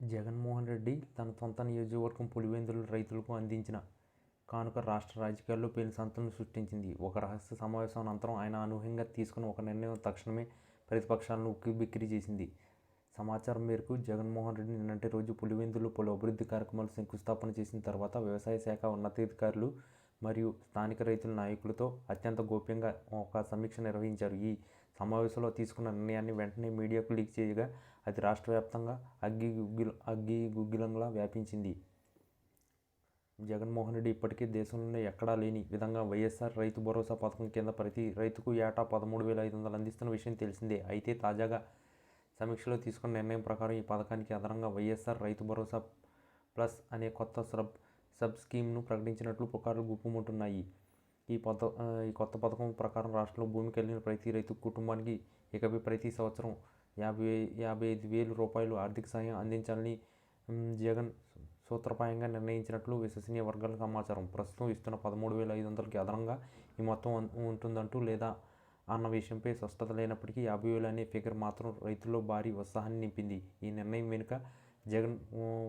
జగన్మోహన్ రెడ్డి తన సొంత నియోజకవర్గం పులివెందుల రైతులకు అందించిన కానుక రాష్ట్ర రాజకీయాల్లో పెను సంచలనం సృష్టించింది. ఒక రహస్య సమావేశం అనంతరం ఆయన అనూహ్యంగా తీసుకున్న ఒక నిర్ణయం తక్షణమే ప్రతిపక్షాలను ఉక్కిబిక్కిరి చేసింది. సమాచారం మేరకు జగన్మోహన్ రెడ్డి నిన్నటి రోజు పులివెందులు పలు అభివృద్ధి కార్యక్రమాలు శంకుస్థాపన చేసిన తర్వాత వ్యవసాయ శాఖ ఉన్నతాధికారులు మరియు స్థానిక రైతుల నాయకులతో అత్యంత గోప్యంగా ఒక సమీక్ష నిర్వహించారు. ఈ సమావేశంలో తీసుకున్న నిర్ణయాన్ని వెంటనే మీడియాకు లీక్ చేయగా అది రాష్ట్ర వ్యాప్తంగా అగ్గి గుగ్గి అగ్గి గుగ్గిలంగా వ్యాపించింది. జగన్మోహన్ రెడ్డి ఇప్పటికే దేశంలోనే ఎక్కడా లేని విధంగా వైఎస్ఆర్ రైతు భరోసా పథకం కింద ప్రతి రైతుకు ఏటా పదమూడు వేల ఐదు వందలు అందిస్తున్న విషయం తెలిసిందే. అయితే తాజాగా సమీక్షలో తీసుకున్న నిర్ణయం ప్రకారం ఈ పథకానికి అదనంగా వైఎస్ఆర్ రైతు భరోసా ప్లస్ అనే కొత్త సబ్ సబ్ స్కీమ్ను ప్రకటించినట్లు పుకార్లు గుప్పుముంటున్నాయి ఈ కొత్త పథకం ప్రకారం రాష్ట్రంలో భూమి కలిగిన ప్రతి రైతు కుటుంబానికి ఇకపై ప్రతి సంవత్సరం యాభై యాభై ఐదు వేల రూపాయలు ఆర్థిక సాయం అందించాలని జగన్ సూత్రప్రాయంగా నిర్ణయించినట్లు విశ్వసనీయ వర్గాల సమాచారం. ప్రస్తుతం ఇస్తున్న పదమూడు వేల ఐదు వందలకి అదనంగా ఈ మొత్తం ఉంటుందంటూ లేదా అన్న విషయంపై స్పష్టత లేనప్పటికీ యాభై వేలు అనే ఫిగర్ మాత్రం రైతుల్లో భారీ ఉత్సాహాన్ని నింపింది. ఈ నిర్ణయం వెనుక జగన్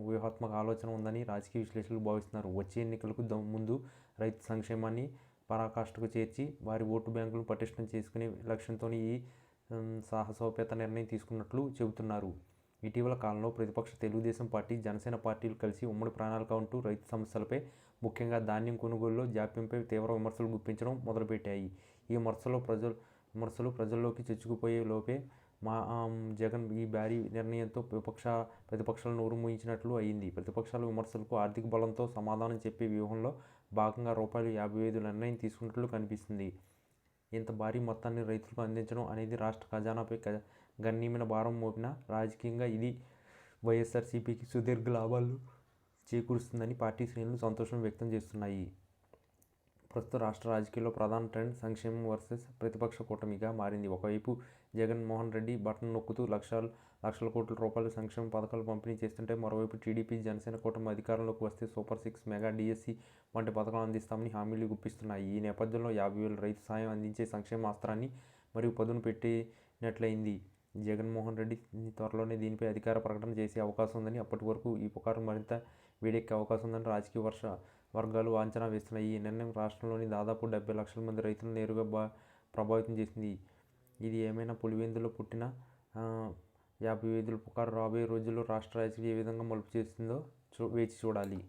వ్యూహాత్మక ఆలోచన ఉందని రాజకీయ విశ్లేషకులు భావిస్తున్నారు. వచ్చే ఎన్నికలకు ముందు రైతు సంక్షేమాన్ని పరాకాష్ఠకు చేర్చి వారి ఓటు బ్యాంకులను పటిష్టం చేసుకునే లక్ష్యంతో ఈ సాహసోపేత నిర్ణయం తీసుకున్నట్లు చెబుతున్నారు. ఇటీవల కాలంలో ప్రతిపక్ష తెలుగుదేశం పార్టీ, జనసేన పార్టీలు కలిసి ఉమ్మడి ప్రణాళిక ఉంటూ రైతు సమస్యలపై, ముఖ్యంగా ధాన్యం కొనుగోలులో జాప్యంపై తీవ్ర విమర్శలు గుప్పించడం మొదలుపెట్టాయి. ఈ విమర్శలు ప్రజల్లోకి చొచ్చుకుపోయే లోపే మా జగన్ ఈ భారీ నిర్ణయంతో విపక్ష ప్రతిపక్షాలను నోరు మూయించినట్లు అయింది. ప్రతిపక్షాల విమర్శలకు ఆర్థిక బలంతో సమాధానం చెప్పే వ్యూహంలో భాగంగా రూపాయలు యాభై ఐదు నిర్ణయం తీసుకున్నట్లు కనిపిస్తుంది. ఇంత భారీ మొత్తాన్ని రైతులకు అందించడం అనేది రాష్ట్ర ఖజానాపై గణనీయమైన భారం మోపిన రాజకీయంగా ఇది వైఎస్ఆర్సీపీకి సుదీర్ఘ లాభాలు చేకూరుస్తుందని పార్టీ శ్రేణులు సంతోషం వ్యక్తం చేస్తున్నాయి. ప్రస్తుత రాష్ట్ర రాజకీయాల్లో ప్రధాన ట్రెండ్ సంక్షేమం వర్సెస్ ప్రతిపక్ష కూటమిగా మారింది. ఒకవైపు జగన్మోహన్ రెడ్డి బటన్ నొక్కుతూ లక్షల కోట్ల రూపాయల సంక్షేమ పథకాలు పంపిణీ చేస్తుంటే మరోవైపు టీడీపీ, జనసేన కూటమి అధికారంలోకి వస్తే సూపర్ సిక్స్, మెగా డిఎస్సి వంటి పథకాలు అందిస్తామని హామీలు గుప్పిస్తున్నాయి. ఈ నేపథ్యంలో యాభై వేల రైతు సాయం అందించే సంక్షేమ అస్త్రాన్ని మరియు పదును పెట్టినట్లయింది. జగన్మోహన్ రెడ్డి త్వరలోనే దీనిపై అధికార ప్రకటన చేసే అవకాశం ఉందని, అప్పటి వరకు ఈ పుకారు మరింత వేడెక్కే అవకాశం ఉందని రాజకీయ వర్ష వర్గాలు అంచనా వేస్తున్నాయి. ఈ నిర్ణయం రాష్ట్రంలోని దాదాపు డెబ్బై లక్షల మంది రైతులను నేరుగా ప్రభావితం చేసింది. ఇది ఏమైనా పులివెందులలో పుట్టిన యాభై ఐదుల పుకారు రాబోయే రోజుల్లో రాష్ట్ర రాజకీయ ఏ విధంగా మలుపు చేస్తుందో చూ వేచి చూడాలి.